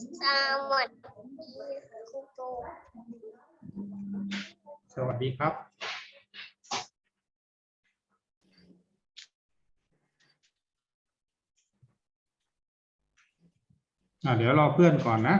สวัสดีครูโตสวัสดีครับ อ่าเดี๋ยวรอเพื่อนก่อนนะ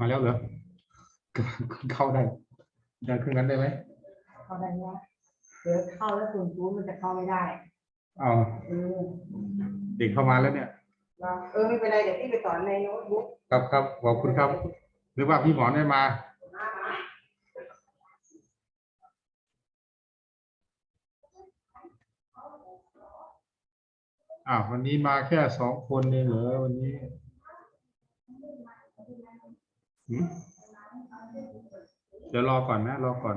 มาแล้วเหรอ เข้าได้ได้เค รื่องนั้นได้ไหมเข้าได้ไหมเดี๋ยวเข้าแล้วส่วนตัวมันจะเข้าไม่ได้เอาเออเด็กเข้ามาแล้วเนี่ยเราเออไม่เป็นไรเดี๋ยวพี่ไปสอนในโน้ตบุ๊กครับครับขอบคุณครับหรือว่าพี่หมอนไม่มามามาอ้าววันนี้มาแค่สองคนเองเหรอวันนี้หืม เดี๋ยวรอก่อนนะ รอก่อน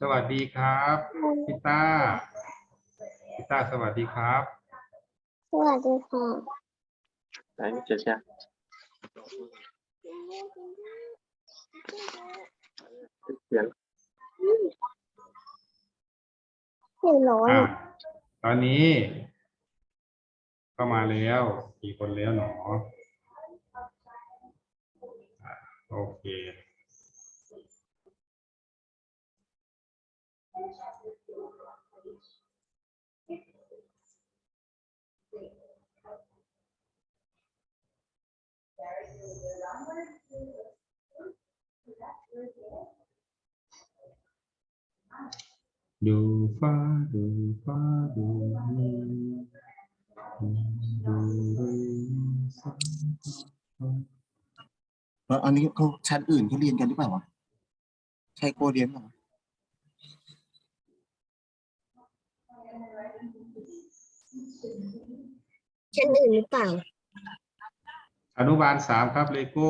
สวัสดีครับพี่ต้าพี่ต้าสวัสดีครับ สวัสดีค่ะ 来，你接下。 เสียง เสียงร้อน อ่ะ อ่ะ ตอนนี้ เข้ามาแล้วกี่คนแล้วหนออ่ะโอเค ดูฟ้าดูฟ้าดูมีดูเรมีซาแล้วอันนี้เขาชั้นอื่นเขาเรียนกันหรือเปล่าวะใช่โกเรียนเปล่า วะฉันอื่นหรือเปล่าอนุบาลสามครับเลโก้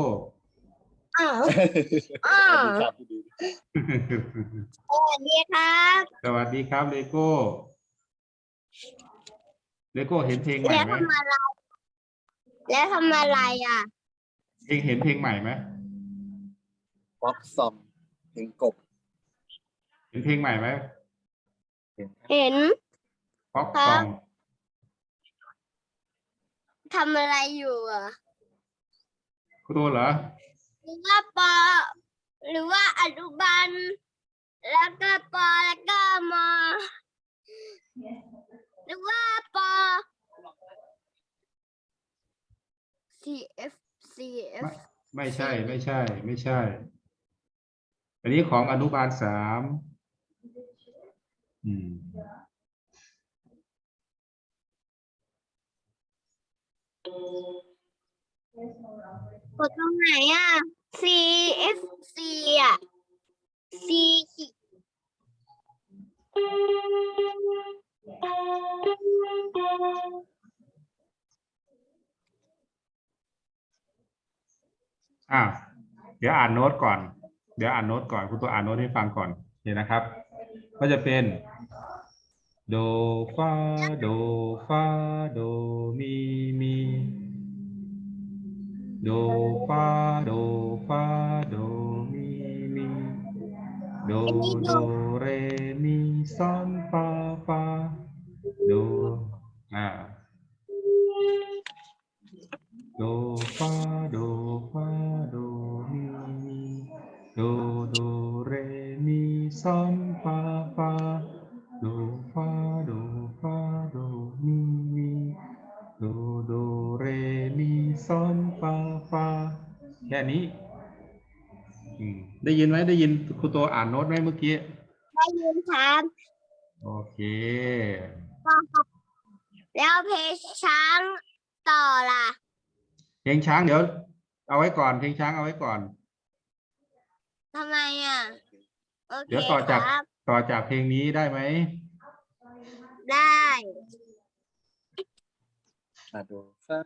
อ้าวอ้าวสวัสดีครับสวัสดีครับเลโก้ เลโก้เห็นเพลงใหม่แล้วไหมทำอะไรแล้วทำอะไรอะ เองเห็นเพลงใหม่ไหมป๊อปซอมเพลงกบเห็นเพลงใหม่ไหมเห็นป๊อปครัซบ อง ทำอะไรอยู่อะครูเหรอ หรือว่าปอหรือว่าอนุบาลแล้วก็ปอแล้วก็มอหรือว่าปอ CF CF ไม่ใช่ ไม่ใช่ ไม่ใช่ อันนี้ของอนุบาลสามอืม กดตรงไหนอะ C F C อะ C ขีดอะเดี๋ยวอ่านโน้ตก่อน เดี๋ยวอ่านโน้ตก่อนคุณตัวอ่านโน้ตให้ฟังก่อนเห็นนะครับ ก็จะเป็น โดฟาโดฟาโดมีมีโดฟาโดฟาโดมีมีโดโดเรมีซอนฟาฟาโดอ่าโดโด ฟาโดฟาโดมีมีโดโดเรมีซอนฟาฟาโดฟาโดฟาโดมีมีโดโดเรมีซอนฟาฟาแค่นี้อืมได้ยินไหมได้ยินครูโตอ่านโน้ตไหมเมื่อกี้ได้ยินครับโอเค แล้วเพลงช้างต่อล่ะ เพลงช้างเดี๋ยว เอาไว้ก่อน เพลงช้างเอาไว้ก่อนทำไมอะโอเคเดี๋ยวต่อจากครับต่อจากเพลงนี้ได้ไหม ได้ฟาโดฟา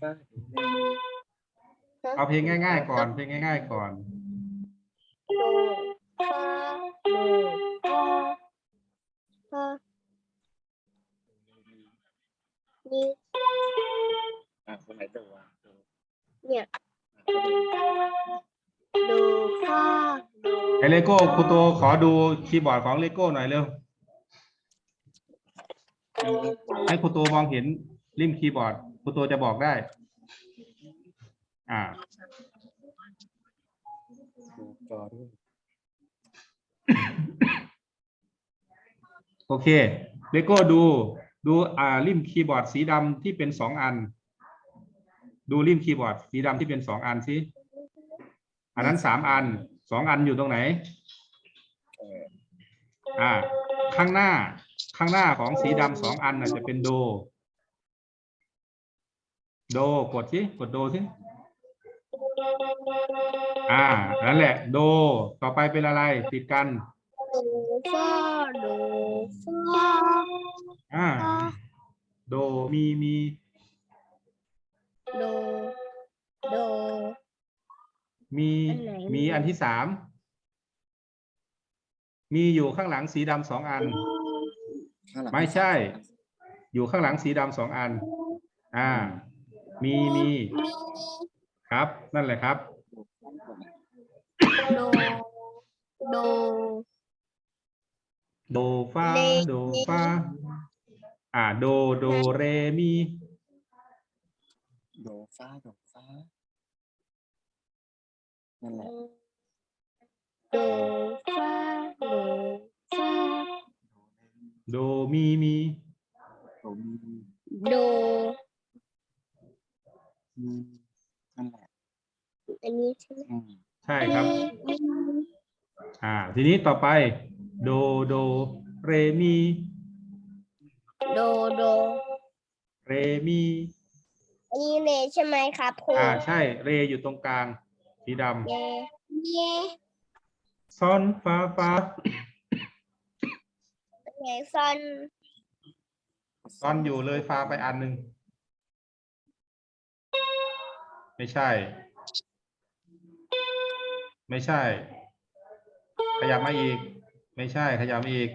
ฟาโดเรมีเอาเพลงง่าย ๆ ก่อน เพลงง่าย ๆ ก่อน โดฟาโดฟาฟานี่อะคนไหนโดอะโดเนี่ยอะก็โดโดฟาโด ไอเลโก้ครูโตขอดูคีย์บอร์ดของเลโก้หน่อยเร็ว ให้ครูโตมองเห็นริมคีย์บอร์ดครูโตจะบอกได้ อ่าจอด้วยโอเคเลโก้ดู ดูอ่าริมคีย์บอร์ดสีดำที่เป็นสองอัน ดูริมคีย์บอร์ดสีดำที่เป็นสองอันสิอันนั้นสามอันสองอันอยู่ตรงไหน อ่า ข้างหน้า ข้างหน้าของสีดำสองอันน่ะจะเป็นโด โดกดสิกดโดสิอ่านั่นแหละ โด ต่อไปเป็นอะไร ติดกันโดฟาโดฟาอ่า โดมีมีโดโด มีอันไหนมีอันที่สามมีอยู่ข้างหลังสีดำสองอัน ข้างหลังไม่ใช่ อยู่ข้างหลังสีดำสองอัน อ่า มีมีมีครับ นั่นแหละครับ โด โด โดฟาเลโดฟาอ่า โดโดเรมีโดฟาโดฟานั่นแหละโดฟาโดฟา โดมีมีโดมีมีโด มีนั่นแหละอันนี้ใช่ไหมอืมใช่ครับมีอ่า ทีนี้ต่อไป โดโด เรมี โดโด เรมีอันนี้เลใช่ไหมครับครูอ่าใช่ เรอยู่ตรงกลาง สีดเยเยำซอนฟาฟา เลซอนซอนอยู่เลยฟาไปอันหนึ่งไม่ใช่ ไม่ใช่ ขยับมาอีก ไม่ใช่ ขยับมาอีก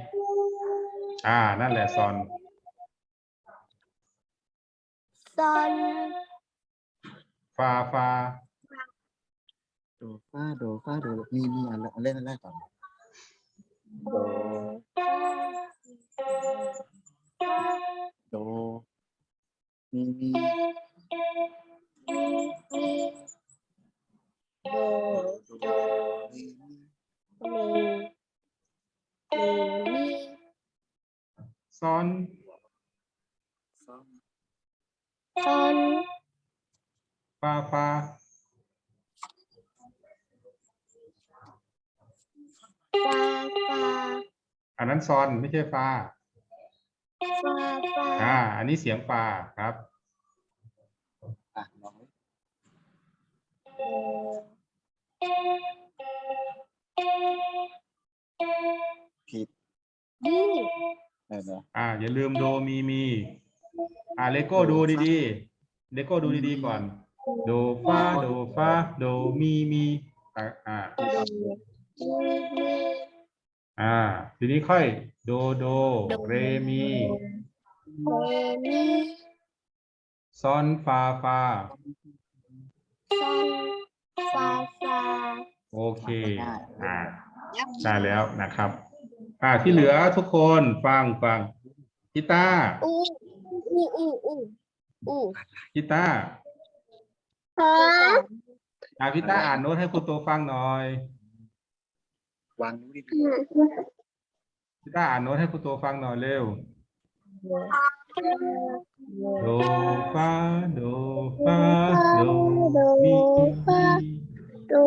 อ่า นั่นแหละซอนซอนฟาฟาโดฟาโดฟาโดมีมีอันแรกอันเล่นอันแรกก่อนโด โด มีมีโดโดมีมีเลเลมีซอนซอมซอนฟาฟาฟาฟาอันนั้นซอนไม่ใช่ฟาฟาฟา อ่า อันนี้เสียงฟาครับ อะลองดิโดผิดดีเออเนอะอ่า อย่าลืมโดมีมี อ่าเลโก้ดูดีๆเลโก้ดูดีๆก่อน โดฟาโดฟาโดมีมีอ่าอ่าโดมีมีอ่า ทีนี้ค่อย โดโด เรมีเลมีซอนฟาฟาซอนฟาฟา โอเคอ่าได้แล้วนะครับ อ่าที่เหลือทุกคนฟังฟังกีตาร์อู้อู้อู้อู้อู้กีตาร์ฮะอ่าพี่ต้าอ่านโน้ตให้ครูโตฟังหน่อยวางนู้นดิ พี่ต้าอ่านโน้ตให้ครูโตฟังหน่อยเร็ว โดฟาโดฟาโดมีมีดู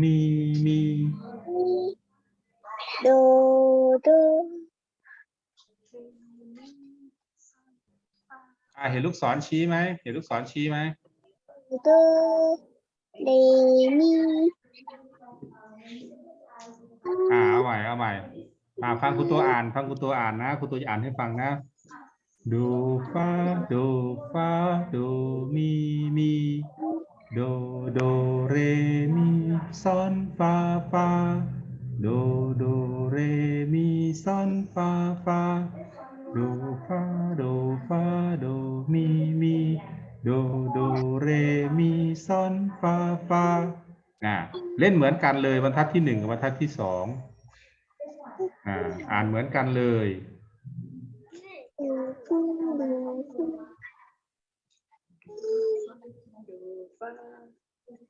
มีมีโดูดูอ่าเห็นลูกศรชี้ไหมเห็นลูกศรชี้ไหมโดเรมีอ่าเอาใหม่เอาใหม่ อ่าฟังครูตัวอ่าน ฟังครูตัวอ่านนะครูตัวจะอ่านให้ฟังนะ ดูฟาดูฟาดูมีมีโดโดเรมีซอนฟาฟาโดโดเรมีซอนฟาฟาโดฟาโดฟาโดมีมีโดโดเรมีซอนฟาฟาอ่าเล่นเหมือนกันเลยบรรทัดที่หนึ่งกับบรรทัดที่สอง อ่าอ่านเหมือนกันเลย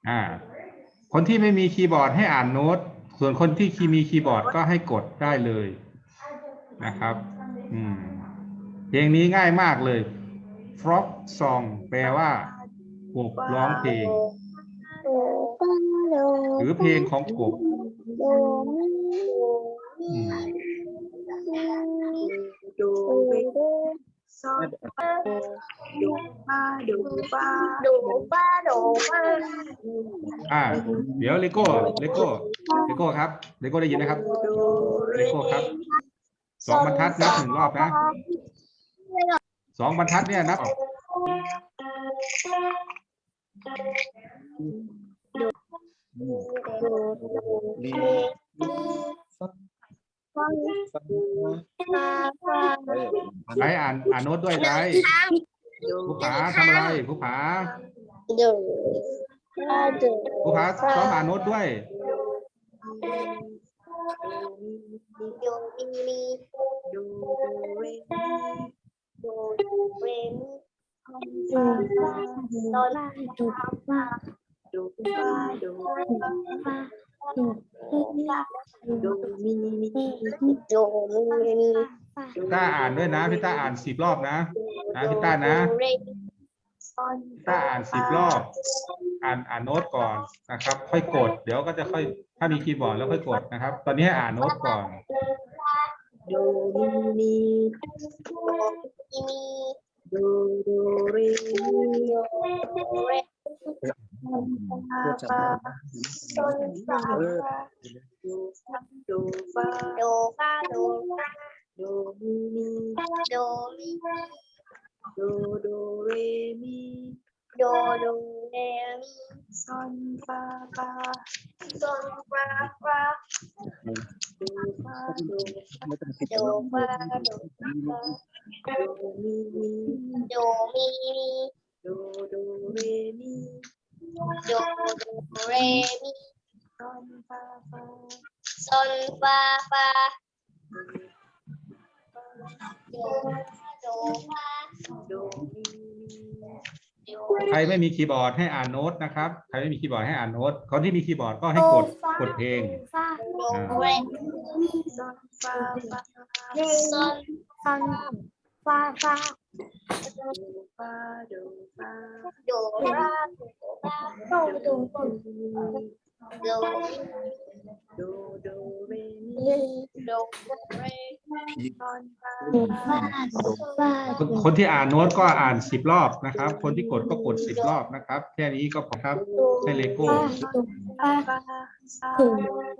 อ่าคนที่ไม่มีคีย์บอร์ดให้อ่านโน้ต ส่วนคนที่คีมีคีย์บอร์ดก็ให้กดได้เลยนะครับ อืมเพลงนี้ง่ายมากเลย frog song แปลว่ากบร้องเพลง หรือเพลงของกบ ดูมีอืมดูดูเวดูซอนดูป้าดูป้าดูป้าดูป้าอ่า เดี๋ยวเลโก้เลโก้เลโก้ครับเลโก้ได้ยินนะครับเลโก้ครับสองบรรทัดนับหนึ่งรอบนะสองบรรทัดเนี่ยนับออกดูเรี ป้าฟังป้าป้าเออฟังได้อ่านอ่านโน้ตด้วยได้ดูผู้ผาทำอะไรผู้ผาดูป้าดูผู้ผาซ้อมอ่านโน้ตด้วยดูมีมีดูเรดูเรมีดูป้าดูป้าดูป้าดู ป้าดูป้าดูป้าดูมีมีดูมีมีพี่ต้าอ่านด้วยนะพี่ต้าอ่านสิบรอบนะนะพี่ต้านะเรซอนพี่ต้าอ่านสิบรอบ อ่านอ่านโน้ตก่อนนะครับ ค่อยกด เดี๋ยวก็จะค่อยถ้ามีคีย์บอร์ดแล้วค่อยกดนะครับ ตอนนี้ให้อ่านโน้ตก่อนดูมีมีมีมีดูดูเรมีดูเรป้าเพื่อจะป้าต้น ป้าเออดูดูป้า ดูป้าดูป้าดูมีมีดูมีดูดูเรมีดูดูเรมีซอนป้าป้าต้นป้าป้าดูป้าดูไม่ต้อ ใครไม่มีคีย์บอร์ดให้อ่านโน้ตนะครับ ใครไม่มีคีย์บอร์ดให้อ่านโน้ต คนที่มีคีย์บอร์ดก็ให้กดกดเพลงป้าดูเรมีซอนป้าป้าต้นต้นป้าป้าดู ป้าดูป้าดูป้าดูป้าดูดูดูดูดูดูเรมีดูเรซอนป้าคนที่อ่านโน้ตก็อ่านสิบรอบนะครับ คนที่กดก็กดสิบรอบนะครับ แค่นี้ก็พอครับใช้เลโก้ป้าป้าป้าดู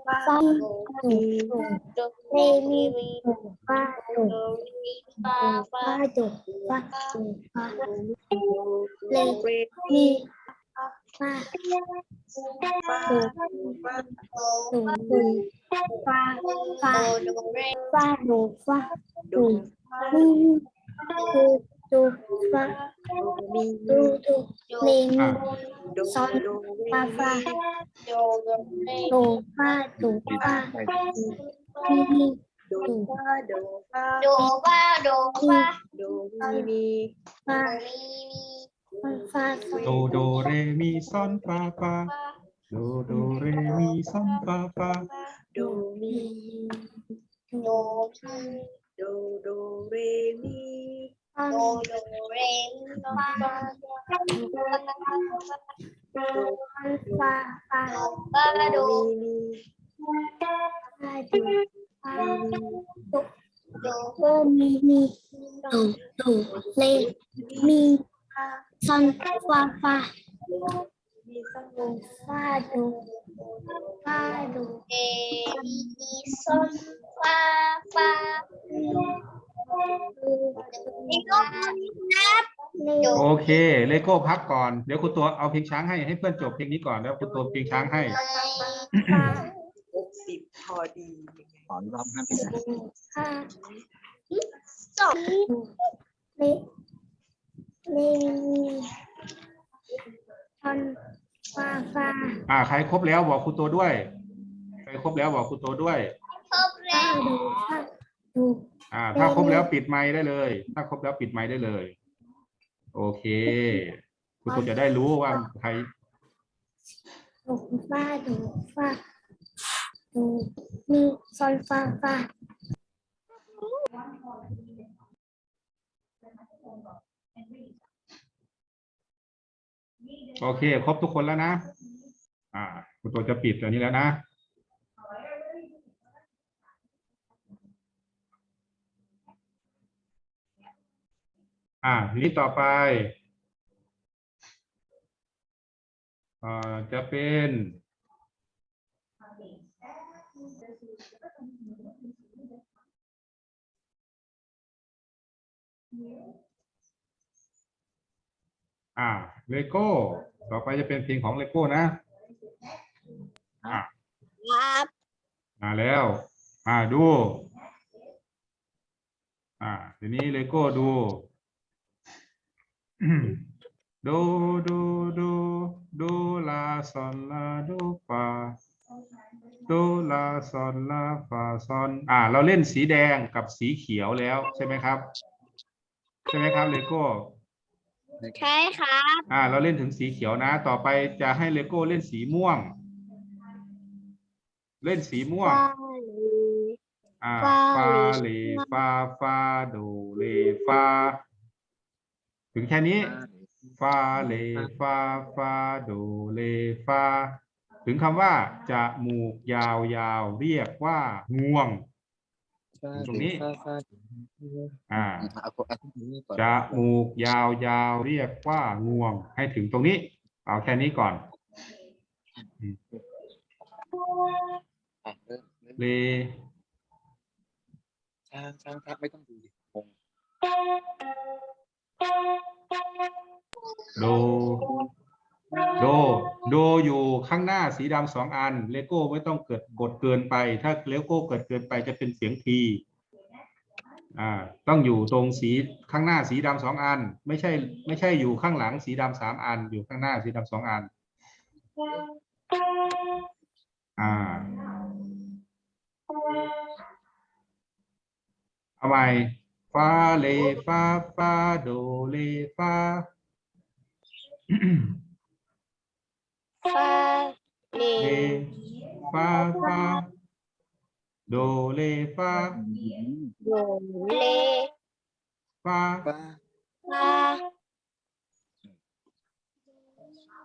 ป้าป้าดูดูเรมีป้าดูป้าดูป้าดูป้าเลมี ป้าป้าดูป้าดูดูป้าป้าดูเรป้าดูป้าดูดูดูดูป้ามีดูดูเรมีอะดูซอ นดูป้าป้าดูป้าดูป้ามีมีดูป้าดูป้าดูป้าดูป้าดูมีมีป้าดูฟาซอนโดโดเรมีซอน ฟาฟาโดโดเรมีซอนฟาฟาโดมีโดโดโดเรมีฟาโดโดเรมฟาฟาฟาฟาโดมีฟาดูฟาโดโดมีมีดูดูเลมีซอนฟาฟามีสักดูฟาดูฟาดูเอมีซอนฟาฟาดูนี่ก็นับเลโอเคเลโก้พักก่อนเดี๋ยวคุณตัวเอาเพลงช้างให้ให้เพื่อนจบเพลงนี้ก่อนแล้วคุณตัวเพลงช้างให้ฟาหกสิบพอดียังไงขออีกรอบห้ามเป็นไรฟาสองเลเลมีซอนฟาฟาอ่าใครครบแล้วบอกคุณตัวด้วย ใครครบแล้วบอกคุณตัวด้วย ครบแล้ฟาวดูฟาดูอ่า ถ้าครบแล้วปิดไมค์ได้เลย ถ้าครบแล้วปิดไมค์ได้เลย โอเคคุณตัวจะได้รู้ว่าใครดูฟาดูฟาดูมีซอนฟาฟา โอเค ครบทุกคนแล้วนะ อ่าคุณตัวจะปิดตัวนี้แล้วนะ อ่าทีนี้ต่อไปอ่อจะเป็นอ่า เลโก้ต่อไปจะเป็นเพลงของเลโก้นะอ่าครับมาแล้วอ่าดู อ่า ทีนี้เลโก้ดูดูดูดูดูลาซอนลาดูฟาดูลาซอนลาฟาซอน อ่า เราเล่นสีแดงกับสีเขียวแล้วใช่ไหมครับ ใช่ไหมครับเลโก้ ใช่ครับ อ่า เราเล่นถึงสีเขียวนะ ต่อไปจะให้เลโก้เล่นสีม่วง เล่นสีม่วง อ่าฟาฟาเลเลฟาฟาโดเลฟา ถึงแค่นี้ฟาเลฟาฟาโดเลฟา ถึงคำว่าจะมูกยาวยาวๆเรียกว่า ง่วง ตรงนี้อ่าเอาเอาจะมูกยาวยาวเรียกว่างวง ให้ถึงตรงนี้ เอาแค่นี้ก่อนเริ่มเริ่มเลช้างช้างครับไม่ต้องดูดิงโด โด โดอยู่ข้างหน้าสีดำสองอัน เลโก้ไม่ต้องเกิดกดเกินไป ถ้าเลโก้เกิดเกินไปจะเป็นเสียงที อ่าต้องอยู่ตรงสีข้างหน้าสีดำสองอัน ไม่ใช่ ไม่ใช่อยู่ข้างหลังสีดำสามอัน อยู่ข้างหน้าสีดำสองอัน อ่าเอาใหม่ฟาเลฟาฟาโดเลฟาฟาเลเลฟาฟา โดเลฟาโดเลฟาฟ้าฟา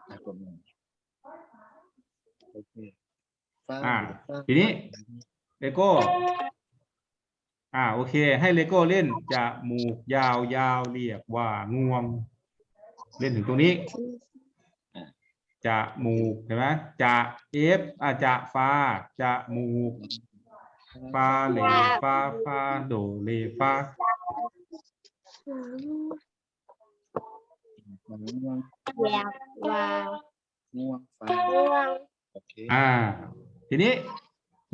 อะกดหนึ่งโอเคฟ้าอ่าฟ้าทีนี้เลโก้อ่าโอเค ให้เลโก้เล่นจะหมูกยาวยาวๆเรียกว่างวง เล่นถึงตรงนี้จะหมูกเห็นไหมจะเอฟอ่าจะฟ้าจะหมูก ฟาเลฟาฟาโดเลฟาง่วงอยาว่าง่วงฟาโอเคอ่า ทีนี้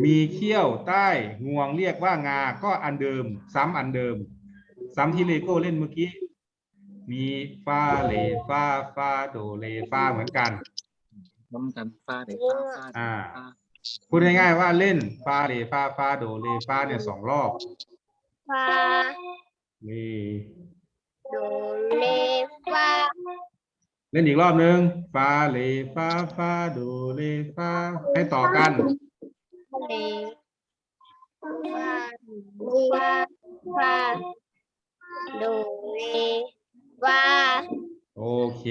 มีเขี้ยวใต้งวงเรียกว่างา ก็อันเดิม ซ้ำอันเดิม ซ้ำที่เลโก้เล่นเมื่อกี้ มีฟาเลฟาฟาโดเลฟาเหมือนกันน้ำกันฟาเดี๋ยวฟ้าฟาอ่า พูดง่ายๆว่าเล่นฟาเลฟาฟาโดเลฟาเนี่ยสองรอบฟานี่โดเลฟาเล่นอีกรอบหนึ่งฟาเลฟาฟาโดเลฟาให้ต่อกันเลฟาฟาฟาโดเลฟาโอเค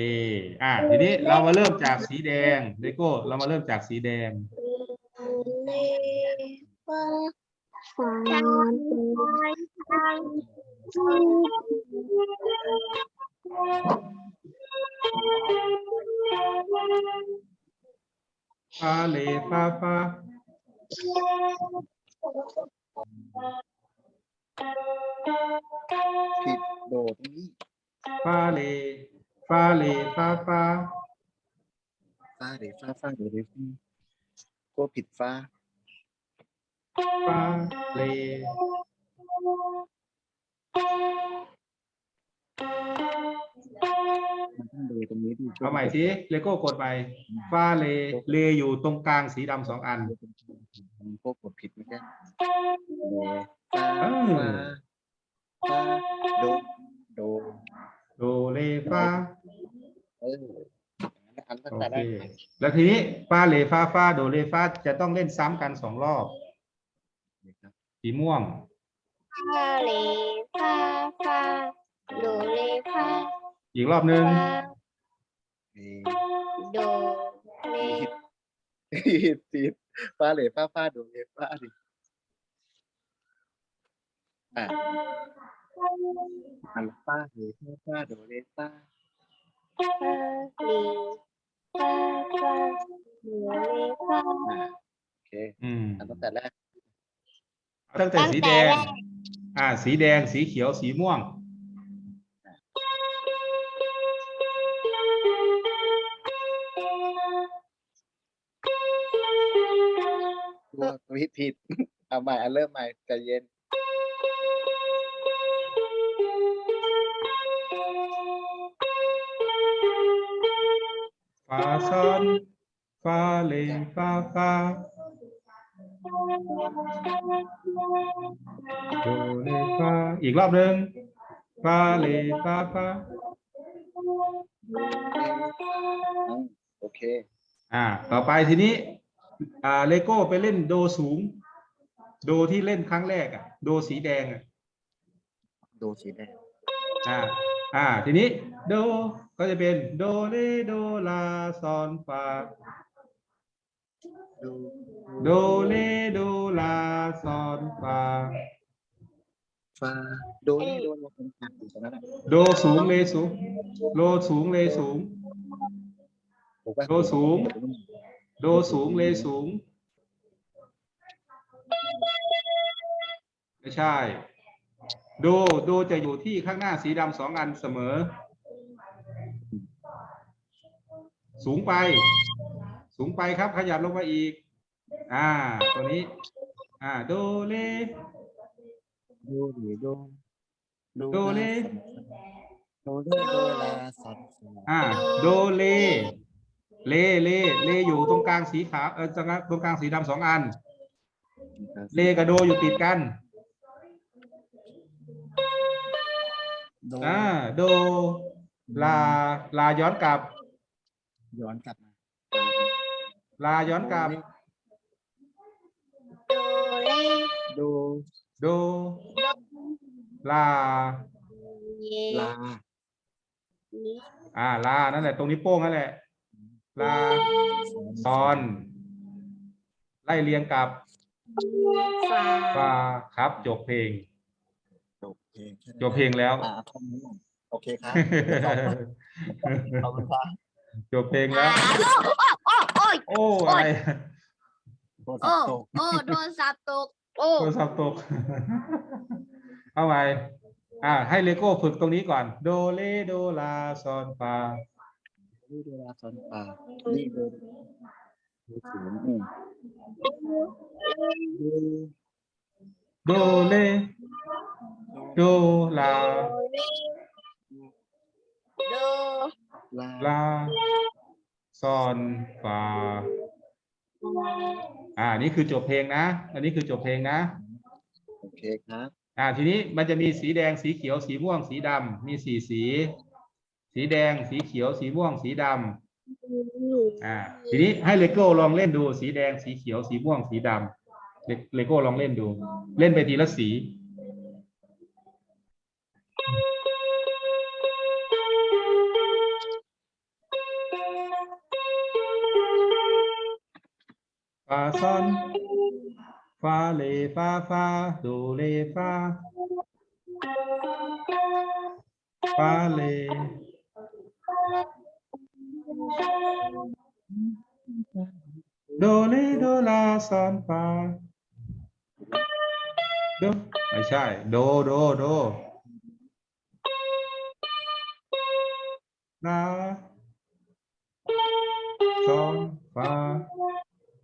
อะทีนี้เรามาเริ่มจากสีแดงเลโก้ เรามาเริ่มจากสีแดง ฟาทางทางฟาเลฟาฟาผิดโดต รงนี้ฟาเลฟาเลฟาฟาฟ้าเดฟ้าฟ้าเดเดฟ้าก็ผิดฟ้าฟาเลมันต้องโดตรงนี้ดิเอาใหม่สิเลโก้กดไปฟาเลเลอยู่ตรงกลางสีดำสองอันมันพวกกดผิดไม่ใช่โดฟ้าเออฟ้าฟ้าโดโดโดเลฟาเอออันตั้งโอแต่เคแรกแล้วทีนี้ฟาเลฟาฟาโดเลฟาจะต้องเล่นซ้ำกันสองรอบนะครับ สีม่วงฟาเลฟาฟาโดเลฟาอีกรอบหนึ่งฟาเอ่อโดเลผิดผิดฟ้าเหลฟ้าฟ้าโดเลฟ้าดิอะอันฟ้าเหลฟ้าฟ้าโดเลฟ้าฟาเลฟาฟาโดเลฟาอะโอเคอืม อันตั้งแต่แรก ตั้งแต่สีแดงอ่า สีแดง สีเขียว สีม่วง ตัวผิดผิด เอาใหม่อันเริ่มใหม่ใจเย็น ฟาซอนฟาเลฟาฟา โดเลฟาอีกรอบหนึ่งฟาเลฟาฟาอืมโอเค อ่า ต่อไปทีนี้ อ่า เลโก้ไปเล่นโดสูง โดที่เล่นครั้งแรกอะ โดสีแดงอะ โดสีแดง อ่า อ่า ทีนี้ โด ก็จะเป็น โดเลโดลาซอนฟา โดโดเลโดลาซอนฟาฟ้าโดนี่โดนคนขาดอยู่ตรงนั้นอะโดสูงเลสูงโลสูงเลสูงถูกป่ะโดสูง โดสูงเลสูง ไม่ใช่ โดโดจะอยู่ที่ข้างหน้าสีดำสองอันเสมอ สูงไป สูงไปครับ ขยับลงมาอีก อ่า ตัวนี้ อ่า โดเลโดหรือโดโดเลโดเลโดลาซอนฟาอ่า โดเล เล เล เลอยู่ตรงกลางสีขาวเออตรงกลางตรงกลางสีดำสองอัน เลกับโดอยู่ติดกันโดอ่า โด ลา ลาย้อนกลับ ย้อนกลับมา ลาย้อนกลับ โดเลโดโดลา เยลานิอ่าลา นั่นแหละ ตรงนี้วโป้งนั่นแหละ ลาซอน ไล่เรียงกับฟาฟาครับ จบเพลง จบเพลงแค่นั้นจบเพลงแล้ว อ่าทำนี้หน่อยโอเคครับขอบคุณครับ จบเพลงแล้วโอ้ ยโอ้อะไรโทรศัพโอ้ท์ตกโอ้โดนสับตกโอ้โทรศัพท์ตก เอาใหม่อ่า ให้เลโก้ฝึกตรงนี้ก่อน โดเลโดลาซอนฟานี่เวลาซอนปานี่โดโดศูนย์อืมโดโดเลโดลาโดลาลา ซอนฟาอ่า นี่คือจบเพลงนะ อันนี้คือจบเพลงนะ โอเคครับ อ่า ทีนี้มันจะมีสีแดง สีเขียว สีม่วง สีดำ มีสี่สีสสีแดง สีเขียว สีม่วง สีดำหนูอ่า ทีนี้ให้เลโก้ลองเล่นดู สีแดง สีเขียว สีม่วง สีดำเลเลโก้ลองเล่นดู เล่นไปทีละสี ฟาซอนฟาเลฟาฟาโดเลฟาฟาเลโดเ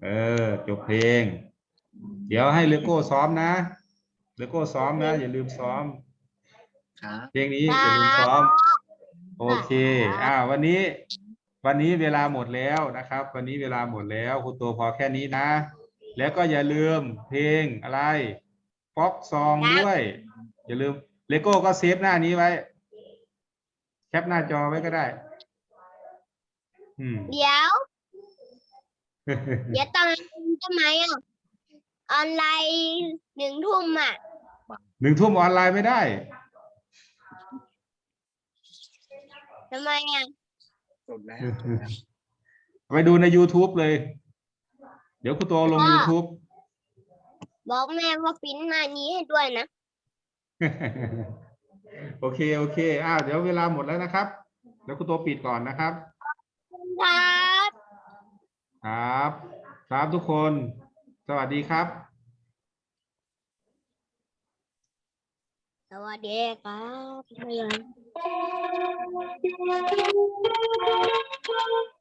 ลโดลาซอนฟาโดไม่ใช่โดโดโดลาซอนฟาเออ จบเพลง เดี๋ยวให้เลโก้ซ้อมนะเลโก้ซ้อมนะ อย่าลืมซ้อม ครับ เพลงนี้อย่าลืมซ้อม โอเค อ่า วันนี้ วันนี้เวลาหมดแล้วนะครับ วันนี้เวลาหมดแล้วคุณตัวพอแค่นี้นะ แล้วก็อย่าลืมเพลงอะไรฟ็อกซองด้วย อย่าลืมเลโก้ก็เซฟหน้านี้ไว้ แคปหน้าจอไว้ก็ได้ อืม เดี๋ยว เดี๋ยวตอนใช่ไหมอะออนไลน์หนึ่งทุ่มอะหนึ่งทุ่มออนไลน์ไม่ได้ ทำไมอะจบแล้วไปดูใน YouTube เลย เดี๋ยวคุณตัวลงว่า YouTube บอกแม่ว่าปริ้นมานี้ให้ด้วยนะ โอเค โอเค อ้าว เดี๋ยวเวลาหมดแล้วนะครับเดี๋ยวคุณตัวปิดก่อนนะครับ ครับ ครับ ครับทุกคน สวัสดีครับ สวัสดีครับ